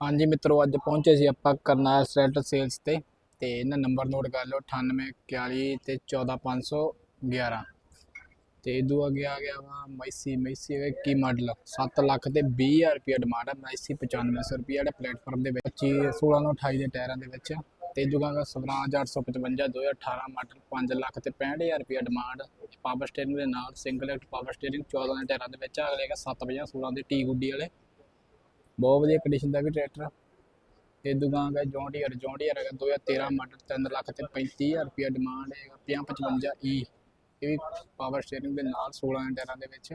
ਹਾਂਜੀ ਮਿੱਤਰੋ, ਅੱਜ ਪਹੁੰਚੇ ਸੀ ਆਪਾਂ ਕਰਨਾਲ ਸਟ੍ਰੈਟ ਸੇਲਸ ਤੇ ਤੇ ਇਹਨਾਂ ਨੰਬਰ ਨੋਟ ਕਰ ਲਓ 9841 ਤੇ 14511 ਤੇ ਇਦੋਂ ਅੱਗੇ ਆ ਗਿਆ ਵਾ, ਮੈਸੀ ਮੈਸੀ ਦਾ ਕੀ ਮਾਡਲ 7 ਲੱਖ ਤੇ 20000 ਰੁਪਏ ਡਿਮਾਂਡ ਹੈ ਮੈਸੀ 9500 ਰੁਪਏ ਜਿਹੜਾ ਪਲੇਟਫਾਰਮ ਦੇ ਵਿੱਚ 25 16 ਨੂੰ 28 ਦੇ ਟਾਇਰਾਂ ਦੇ ਵਿੱਚ। ਤੇ ਇਦੋਂ ਗਾ ਸਵਰਾਜ 855 2018 ਮਾਡਲ 5 ਲੱਖ ਤੇ 65000 ਰੁਪਏ ਡਿਮਾਂਡ ਪਾਵਰ ਸਟੀਅਰਿੰਗ ਦੇ ਨਾਲ ਸਿੰਗਲ ਐਕਟ ਪਾਵਰ ਸਟੀਅਰਿੰਗ 14 ਦੇ ਟਾਇਰਾਂ ਦੇ ਵਿੱਚ, ਅਗਲੇ ਹੈਗਾ 750 16 ਦੇ ਟੀ ਗੁੱਡੀ ਵਾਲੇ। ਬਹੁਤ ਵਧੀਆ ਕੰਡੀਸ਼ਨ ਦਾ ਵੀ ਟਰੈਕਟਰ ਤੇ ਦੁਕਾਨ ਹੈ ਜੌਂਡੀਅਰ ਜੌਂਡੀਅਰ ਹੈਗਾ 2013 ਮਾਡਲ 3 ਲੱਖ ਤੇ 35000 ਰੁਪਏ ਡਿਮਾਂਡ ਹੈਗਾ 55 ਈ e। ਇਹ ਵੀ ਪਾਵਰ ਸਟੀਅਰਿੰਗ ਦੇ ਨਾਲ 16 ਟਾਇਰਾਂ ਦੇ ਵਿੱਚ।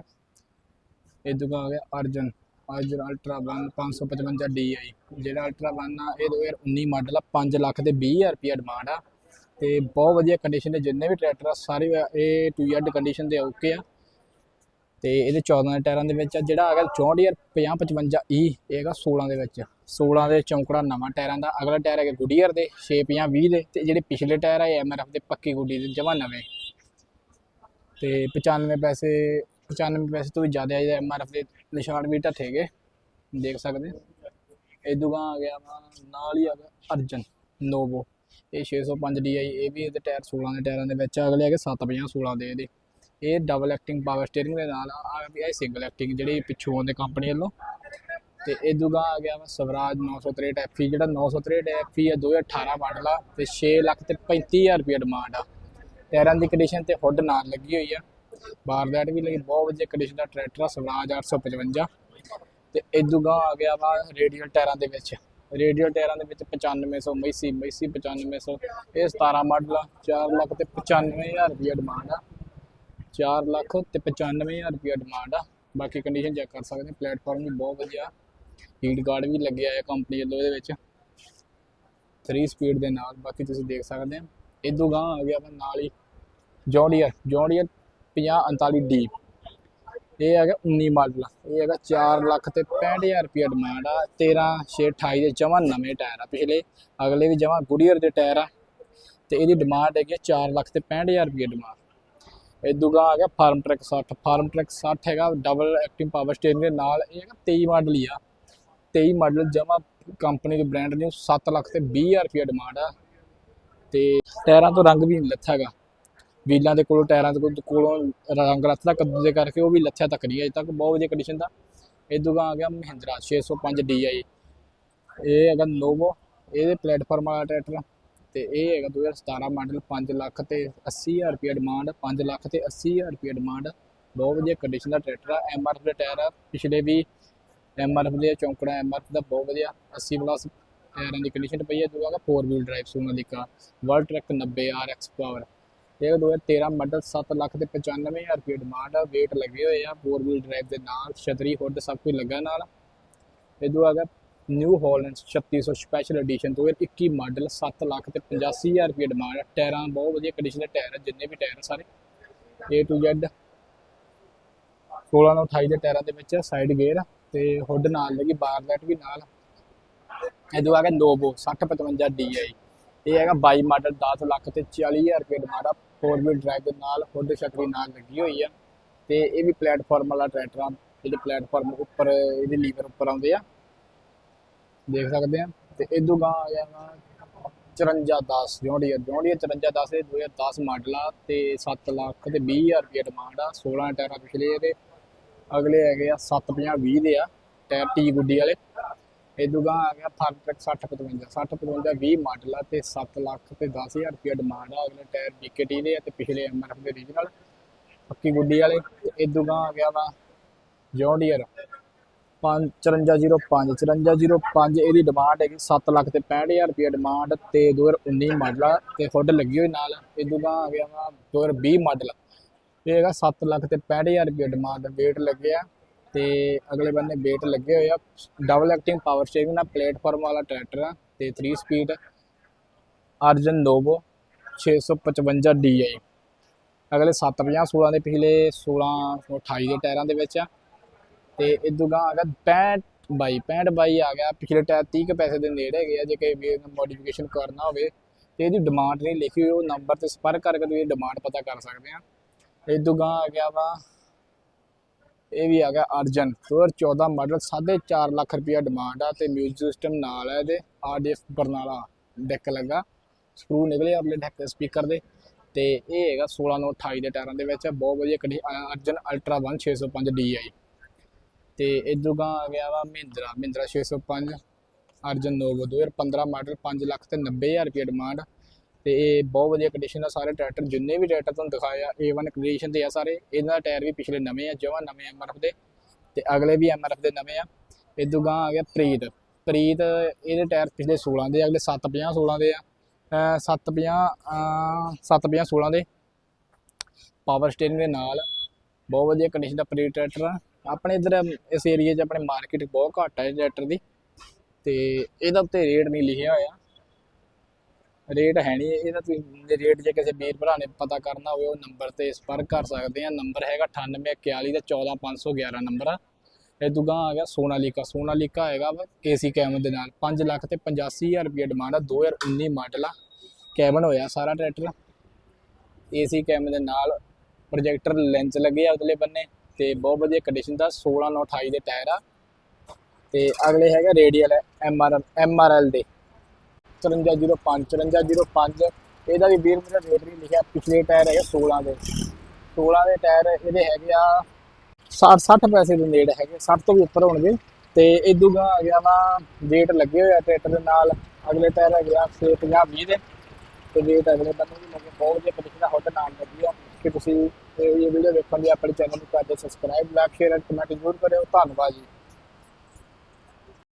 ਇਹ ਦੁਕਾਨ ਹੈ ਅਰਜਨ ਅਰਜਨ ਅਲਟਰਾ 1 555 DI ਜਿਹੜਾ ਅਲਟਰਾ 1 ਆ, ਇਹ 2019 ਮਾਡਲ ਆ 5 ਲੱਖ ਤੇ 20000 ਰੁਪਏ ਡਿਮਾਂਡ ਆ। ਤੇ ਬਹੁਤ ਵਧੀਆ ਕੰਡੀਸ਼ਨ ਦੇ ਜਿੰਨੇ ਵੀ ਟਰੈਕਟਰ ਆ, ਸਾਰੇ ਇਹ ਟੂ ਯਾਰਡ ਕੰਡੀਸ਼ਨ ਦੇ ਓਕੇ ਆ। ਤੇ ਇਹਦੇ 14 ਟਾਇਰਾਂ ਦੇ ਵਿੱਚ ਆ ਜਿਹੜਾ ਹੈਗਾ 64 50 55 ਈ ਇਹ ਹੈਗਾ 16 ਦੇ ਵਿੱਚ। 16 ਦੇ ਚੌਂਕੜਾ ਨਵਾਂ ਟਾਇਰਾਂ ਦਾ ਅਗਲਾ ਟਾਇਰ ਹੈਗਾ ਗੁਡੀਅਰ ਦੇ 6 50 20 ਦੇ ਤੇ ਜਿਹੜੇ ਪਿਛਲੇ ਟਾਇਰ ਆ ਇਹ ਐਮਆਰਐਫ ਦੇ ਪੱਕੀ ਗੁੱਡੀ ਦੇ ਜਮਾ ਨਵੇਂ ਤੇ 95 ਪੈਸੇ 95 ਪੈਸੇ ਤੋਂ ਵੀ ਜ਼ਿਆਦਾ ਆ ਐਮਆਰਐਫ ਦੇ ਨਿਸ਼ਾਨ ਵੀ ਢੱਠੇ ਗਏ ਦੇਖ ਸਕਦੇ ਇਹ ਦੁਕਾਨ ਆ ਗਿਆ ਨਾਲ ਹੀ ਆ ਗਿਆ ਅਰਜਨ ਨੋਵੋ। ਇਹ 605 DI ਇਹ ਵੀ ਇਹਦੇ ਟਾਇਰ 16 ਦੇ ਟਾਇਰਾਂ ਦੇ ਵਿੱਚ ਆ, ਅਗਲੇ ਹੈਗੇ 750 16 ਦੇ ਇਹਦੇ। ਇਹ ਡਬਲ ਐਕਟਿੰਗ ਪਾਵਰ ਸਟੀਅਰਿੰਗ ਦੇ ਨਾਲ ਆ ਵੀ ਇਹ ਸਿੰਗਲ ਐਕਟਿੰਗ ਜਿਹੜੀ ਪਿੱਛੋਂ ਆਉਂਦੇ ਕੰਪਨੀ ਵੱਲੋਂ। ਤੇ ਇਹ ਦੂਗਾ ਆ ਗਿਆ ਵਾ ਸਵਰਾਜ 963 ਐਫਈ ਜਿਹੜਾ 963 ਐਫਈ ਹੈ 2018 ਮਾਡਲ ਆ ਤੇ 6 ਲੱਖ ਤੇ 35000 ਰੁਪਏ ਡਿਮਾਂਡ ਆ। ਟਾਇਰਾਂ ਦੀ ਕੰਡੀਸ਼ਨ ਤੇ ਹੁੱਡ ਨਾਲ ਲੱਗੀ ਹੋਈ ਆ। ਬਾਰ ਲਾਈਟ ਵੀ ਲੱਗੀ ਬਹੁਤ ਵਧੀਆ ਕੰਡੀਸ਼ਨ ਦਾ ਟਰੈਕਟਰ ਆ, ਸਵਰਾਜ 855 ਤੇ ਇਹ ਦੂਗਾ ਆ ਗਿਆ ਵਾ ਰੇਡੀਅਲ ਟਾਇਰਾਂ ਦੇ ਵਿੱਚ। ਰੇਡੀਅਲ ਟਾਇਰਾਂ ਦੇ ਵਿੱਚ 9500 ਮੈਸੀ ਮੈਸੀ 9500 ਇਹ 17 ਮਾਡਲ ਆ 4 ਲੱਖ ਤੇ 95000 ਰੁਪਏ ਡਿਮਾਂਡ ਆ। 4 ਲੱਖ ਤੇ 95000 ਰੁਪਏ ਡਿਮਾਂਡ ਆ। ਬਾਕੀ ਕੰਡੀਸ਼ਨ ਚੈੱਕ ਕਰ ਸਕਦੇ ਪਲੇਟਫਾਰਮ ਵੀ ਬਹੁਤ ਵਧੀਆ। ਹੀਟ ਗਾਰਡ ਵੀ ਲੱਗਿਆ ਹੈ ਕੰਪਨੀ ਵੱਲੋਂ ਇਹਦੇ ਵਿੱਚ। 3 ਸਪੀਡ ਦੇ ਨਾਲ। ਬਾਕੀ ਤੁਸੀਂ ਦੇਖ ਸਕਦੇ ਹੋ ਇਦੋਂ ਗਾਂ ਆ ਗਿਆ ਵਾ ਨਾਲ ਹੀ। ਜੌਂਡੀਅਰ ਜੌਂਡੀਅਰ 5039 ਡੀ ਇਹ ਹੈਗਾ 19 ਮਾਡਲ ਇਹ ਹੈਗਾ 4 ਲੱਖ ਤੇ 65000 ਰੁਪਏ ਡਿਮਾਂਡ ਆ। 13 6 28 ਦੇ ਜਮਾਂ ਨਵੇਂ ਟਾਇਰ ਆ। ਪਿਛਲੇ ਅਗਲੇ ਵੀ ਜਮਾਂ ਗੁਡੀਅਰ ਦੇ ਟਾਇਰ ਆ। ਤੇ ਇਹਦੀ ਡਿਮਾਂਡ ਹੈਗੀ 4 ਲੱਖ ਤੇ 65000 ਰੁਪਏ ਡਿਮਾਂਡ ਇਹ ਆ ਗਿਆ ਫਾਰਮ ਟਰੈਕ 60 ਫਾਰਮ ਟਰੈਕ 60 ਹੈਗਾ ਡਬਲ ਐਕਟਿਵ ਪਾਵਰ ਸਟੀਅਰਿੰਗ ਦੇ ਨਾਲ ਇਹ ਹੈਗਾ 23 ਮਾਡਲ ਹੀ ਆ। 23 ਮਾਡਲ ਜਮਾ ਕੰਪਨੀ ਦੇ ਬ੍ਰਾਂਡ ਨਿਊ 7 ਲੱਖ ਤੇ 20000 ਰੁਪਏ ਡਿਮਾਂਡ ਆ। ਤੇ ਟਾਇਰਾਂ ਤੋਂ ਰੰਗ ਵੀ ਲੱਥਾ ਹੈਗਾ। ਵੀਲਾਂ ਦੇ ਕੋਲੋਂ ਟਾਇਰਾਂ ਦੇ ਕੋਲ- ਕੋਲੋਂ ਰੰਗ ਲੱਥਦਾ, ਕੱਦੂ ਦੇ ਕਰਕੇ ਉਹ ਵੀ ਲੱਥਿਆ ਤੱਕ ਨਹੀਂ ਅਜੇ ਤੱਕ, ਬਹੁਤ ਵਧੀਆ ਕੰਡੀਸ਼ਨ ਦਾ। ਇਹ ਆ ਗਿਆ ਮਹਿੰਦਰਾ 605 DI ਇਹ ਹੈਗਾ ਨੋਵੋ ਇਹਦੇ ਪਲੇਟਫਾਰਮ ਵਾਲਾ ਟਰੈਕਟਰ ਤੇ ਇਹ ਹੈਗਾ 2017 ਮਾਡਲ 5 ਲੱਖ ਤੇ 80000 ਰੁਪਏ ਡਿਮਾਂਡ 5 ਲੱਖ ਤੇ 80000 ਰੁਪਏ ਡਿਮਾਂਡ ਬਹੁਤ ਵਧੀਆ ਕੰਡੀਸ਼ਨ ਦਾ ਟਰੈਕਟਰ ਆ ਐਮਆਰਐਫ ਦੇ ਟਾਇਰ ਆ, ਪਿਛਲੇ ਵੀ ਐਮਆਰਐਫ ਦੇ ਚੌਂਕੜਾ ਐਮਆਰਐਫ ਦਾ ਬਹੁਤ ਵਧੀਆ 80 ਪਲੱਸ ਟਾਇਰਾਂ ਦੀ ਕੰਡੀਸ਼ਨ ਪਈ ਹੈ ਦੂਗਾ 4 wheel drive Sonalika world track 90 RX power ਇਹ 2013 ਮਾਡਲ 7 ਲੱਖ ਤੇ 95000 ਰੁਪਏ ਡਿਮਾਂਡ ਆ, weight ਲੱਗੇ ਹੋਏ ਆ 4 ਵੀਲ ਡਰਾਈਵ ਦੇ ਨਾਲ, ਛਤਰੀ ਹੁੱਡ ਸਭ ਕੁਝ ਲੱਗਾ ਨਾਲ। ਇਹ ਆ ਗਿਆ New Holland 3600 special edition 2021 model 7 lakh ਤੇ 85000 ਰੁਪਏ ਡਿਮਾਂਡ ਟਾਇਰਾਂ ਬਹੁਤ ਵਧੀਆ ਕੰਡੀਸ਼ਨ ਦੇ ਟਾਇਰ ਆ ਜਿੰਨੇ ਵੀ ਟਾਇਰ ਆ ਸਾਰੇ। A to Z 16 ਤੋਂ 28 ਦੇ ਟਾਇਰਾਂ ਦੇ ਵਿੱਚ ਸਾਈਡ ਗੇਅਰ ਤੇ ਹੁੱਡ ਨਾਲ ਲੱਗੀ ਬਾਰਲੈਟ ਵੀ ਨਾਲ। ਇਹ ਆ ਗਿਆ ਨੋਵੋ 6055 DI ਇਹ ਹੈਗਾ 22 ਮਾਡਲ 10 ਲੱਖ ਤੇ 40000 ਰੁਪਏ ਡਿਮਾਂਡ ਆ। 4 ਵੀਲ ਡਰਾਈਵ ਦੇ ਨਾਲ ਹੁੱਡ ਛਤਰੀ ਨਾਲ ਲੱਗੀ ਹੋਈ ਆ। ਤੇ ਇਹ ਵੀ ਪਲੇਟਫਾਰਮ ਵਾਲਾ ਟਰੈਕਟਰ ਆ। ਜਿਹੜੇ ਪਲੇਟਫਾਰਮ ਉੱਪਰ, ਇਹਦੇ ਲੀਵਰ ਉੱਪਰ ਆਉਂਦੇ ਆ। ਦੇਖ ਸਕਦੇ ਆ ਤੇ ਇਦੋਂ ਗਾਂ ਆ ਗਿਆ ਵਾ 5410 ਜੌਂਡੀਅਰ। ਜੌਂਡੀਅਰ 5410 ਇਹ 2010 ਮਾਡਲ ਆ ਤੇ 7 ਲੱਖ ਤੇ 20000 ਰੁਪਏ ਡਿਮਾਂਡ ਆ 16 ਟਾਇਰਾਂ ਪਿਛਲੇ ਇਹਦੇ। ਅਗਲੇ ਹੈਗੇ ਆ 750 20 ਦੇ ਆ, ਟਾਇਰ ਟੀ ਗੁੱਡੀ ਵਾਲੇ। ਇਦੋਂ ਗਾਂ ਆ ਗਿਆ ਫਾਰਮ ਟਰੈਕ 60 55 60 55 20 ਮਾਡਲ ਆ ਤੇ 7 ਲੱਖ ਤੇ 10000 ਰੁਪਏ ਡਿਮਾਂਡ ਆ। ਅਗਲੇ ਟਾਇਰ BKT ਦੇ ਆ ਤੇ ਪਿਛਲੇ ਐਮਆਰਐਫ ਦੇ ਰੀਜਨਲ ਪੱਕੀ ਗੁੱਡੀ ਵਾਲੇ। ਤੇ ਇਦੋਂ ਗਾਂ ਆ ਗਿਆ ਵਾ ਜੌਂਡੀਅਰ। 5405 5405 ਇਹਦੀ ਡਿਮਾਂਡ ਹੈਗੀ 7 ਲੱਖ ਤੇ 65000 ਰੁਪਏ ਡਿਮਾਂਡ ਤੇ 2019 ਮਾਡਲ ਆ ਤੇ ਹੁੱਡ ਲੱਗੀ ਹੋਈ ਨਾਲ। ਇਦੋਂ ਗਾਂ ਆ ਗਿਆ ਵਾ 2020 ਮਾਡਲ ਇਹ ਹੈਗਾ 7 ਲੱਖ ਤੇ 65000 ਰੁਪਏ ਡਿਮਾਂਡ weight ਲੱਗਿਆ ਤੇ ਅਗਲੇ ਬੰਨੇ weight ਲੱਗੇ ਹੋਏ ਆ। ਡਬਲ ਐਕਟਿੰਗ ਪਾਵਰ ਸਟੀਅਰਿੰਗ ਨਾਲ ਪਲੇਟਫਾਰਮ ਵਾਲਾ ਟਰੈਕਟਰ ਆ ਤੇ 3 ਸਪੀਡ ਅਰਜਨ ਨੋਵੋ 655 DI ਅਗਲੇ 750 16 ਦੇ ਪਿਛਲੇ 16 28 ਦੇ ਟਾਇਰਾਂ ਦੇ ਵਿੱਚ ਆ। ਤੇ ਇਦੋਂ ਗਾਂ ਆ ਗਿਆ 65 ਬਾਈ 65 ਬਾਈ ਆ ਗਿਆ। ਪਿਛਲੇ ਟਾਇਰ 30 ਕੁ ਪੈਸੇ ਦੇ ਨੇੜੇ ਹੈਗੇ ਆ, ਜੇ ਕੋਈ ਵੀ ਮੋਡੀਫਿਕੇਸ਼ਨ ਕਰਨਾ ਹੋਵੇ, ਤੇ ਇਹਦੀ ਡਿਮਾਂਡ ਨਹੀਂ ਲਿਖੀ ਹੋਈ ਉਹ ਨੰਬਰ ਤੇ ਸੰਪਰਕ ਕਰਕੇ ਤੁਸੀਂ ਡਿਮਾਂਡ ਪਤਾ ਕਰ ਸਕਦੇ ਆ। ਇਦੋਂ ਗਾਂ ਆ ਗਿਆ ਵਾ, ਇਹ ਵੀ ਆ ਗਿਆ ਅਰਜਨ। 2014 ਮਾਡਲ 4.5 ਲੱਖ ਰੁਪਇਆ ਡਿਮਾਂਡ ਆ ਤੇ ਮਿਊਜ਼ਿਕ ਸਿਸਟਮ ਨਾਲ ਹੈ ਇਹਦੇ ਆਰਡੀਐਫ ਬਰਨਾਲਾ ਡੈਕ ਲੱਗਾ। ਸਕਰੂ ਨਿਕਲੇ ਆਪਣੇ ਡੈਕ ਸਪੀਕਰ ਦੇ। ਤੇ ਇਹ ਹੈਗਾ 16 ਨੂੰ 28 ਦੇ ਟਾਇਰਾਂ ਦੇ ਵਿੱਚ ਬਹੁਤ ਵਧੀਆ ਕੰਡੀ ਅਰਜਨ ਅਲਟਰਾ 1 605 DI ਤੇ ਇਦੋਂ ਗਾਂ ਆ ਗਿਆ ਵਾ ਮਹਿੰਦਰਾ ਮਹਿੰਦਰਾ 605 ਅਰਜਨ ਨੋਵੋ 2015 ਮਾਡਲ 5 ਲੱਖ ਤੇ 90000 ਰੁਪਏ ਡਿਮਾਂਡ ਤੇ ਇਹ ਬਹੁਤ ਵਧੀਆ ਕੰਡੀਸ਼ਨ ਦਾ ਸਾਰੇ ਟਰੈਕਟਰ ਜਿੰਨੇ ਵੀ ਟਰੈਕਟਰ ਤੁਹਾਨੂੰ ਦਿਖਾਇਆ ਆ A1 ਕੰਡੀਸ਼ਨ ਦੇ ਆ ਸਾਰੇ, ਇਹਨਾਂ ਦਾ ਟਾਇਰ ਵੀ ਪਿਛਲੇ ਨਵੇਂ ਆ, ਜਮਾਂ ਨਵੇਂ ਐਮਆਰਐਫ ਦੇ, ਤੇ ਅਗਲੇ ਵੀ ਐਮਆਰਐਫ ਦੇ ਨਵੇਂ ਆ। ਇਦੋਂ ਗਾਂ ਆ ਗਿਆ ਪ੍ਰੀਤ ਪ੍ਰੀਤ, ਇਹਦੇ ਟਾਇਰ ਪਿਛਲੇ 16 ਦੇ ਅਗਲੇ 750 16 ਦੇ ਆ। 750 750 16 ਦੇ ਪਾਵਰ ਸਟੀਅਰਿੰਗ ਦੇ ਨਾਲ, ਬਹੁਤ ਵਧੀਆ ਕੰਡੀਸ਼ਨ ਦਾ ਪ੍ਰੀਤ ਟਰੈਕਟਰ ਆ। ਆਪਣੇ ਇਧਰ ਇਸ ਏਰੀਆ 'ਚ ਆਪਣੇ ਮਾਰਕੀਟ ਬਹੁਤ ਘੱਟ ਹੈ ਟਰੈਕਟਰ ਦੀ। ਤੇ ਇਹਦਾ ਉੱਤੇ ਰੇਟ ਨਹੀਂ ਲਿਖਿਆ ਹੋਇਆ। ਰੇਟ ਹੈ ਨਹੀਂ, ਇਹਦਾ ਤੁਸੀਂ ਰੇਟ ਜੇ ਕਿਸੇ ਵੀਰ ਭਰਾ ਨੇ ਪਤਾ ਕਰਨਾ ਹੋਵੇ, ਉਹ ਨੰਬਰ ਤੇ ਸੰਪਰਕ ਕਰ ਸਕਦੇ ਆ। ਨੰਬਰ ਹੈਗਾ 9841 ਦਾ 14511 ਨੰਬਰ ਆ। ਇਹ ਦੁਗਾ ਆ ਗਿਆ ਸੋਨਾਲੀਕਾ। ਸੋਨਾਲੀਕਾ ਹੈਗਾ ਵਾ ਏਸੀ ਕੈਬਨ ਦੇ ਨਾਲ। 5 ਲੱਖ ਤੇ 85000 ਰੁਪਏ ਡਿਮਾਂਡ ਆ। 2019 ਮਾਡਲ ਆ। ਕੈਬਨ ਹੋਇਆ ਸਾਰਾ ਟਰੈਕਟਰ ਏਸੀ ਕੈਬਨ ਦੇ ਨਾਲ ਪ੍ਰੋਜੈਕਟਰ ਲੈਂਸ ਲੱਗੇ ਆ ਉਤਲੇ ਬੰਨੇ। ਤੇ ਬਹੁਤ ਵਧੀਆ ਕੰਡੀਸ਼ਨ ਦਾ 16 9 28 ਦੇ ਟਾਇਰ ਆ। ਤੇ ਅਗਲੇ ਹੈਗਾ ਰੇਡੀਅਲ ਐਮਆਰ ਐਮਆਰਐਲ ਦੇ। 5305 5305 ਇਹਦਾ ਵੀ 20 ਮੀਟਰ ਰੇਟ ਨਹੀਂ ਲਿਖਿਆ, ਪਿਛਲੇ ਟਾਇਰ ਹੈਗੇ 16 ਦੇ। 16 ਦੇ ਟਾਇਰ ਇਹਦੇ ਹੈਗੇ ਆ 60 60 ਪੈਸੇ ਦੇ ਨੇੜੇ ਹੈਗੇ 60 ਤੋਂ ਵੀ ਉੱਪਰ ਹੋਣਗੇ। ਤੇ ਇਦੋਂ ਗਾ ਆ ਗਿਆ ਵਾ ਵੇਟ ਲੱਗੇ ਹੋਏ ਆ ਟਰੈਕਟਰ ਦੇ ਨਾਲ। ਅਗਲੇ ਟਾਇਰ ਹੈਗੇ ਆ 50 20 ਦੇ। ਤੇ ਵੇਟ ਅਗਲੇ ਬੰਦੇ ਵੀ ਲੱਗੇ, ਬਹੁਤ ਵਧੀਆ ਕੰਡੀਸ਼ਨ ਦਾ ਹੁੱਡ ਨਾਲ ਲੱਗੀ ਆ। ਕਿ ਤੁਸੀਂ ਤੇ ਇਹ ਵੀਡੀਓ ਵੇਖਣ ਲਈ ਆਪਣੇ ਚੈਨਲ ਨੂੰ ਕਰਦੇ ਸਬਸਕ੍ਰਾਈਬ ਲਾਈਕ ਸ਼ੇਅਰ ਕਮੈਂਟ ਜ਼ਰੂਰ ਕਰਿਓ। ਧੰਨਵਾਦ ਜੀ।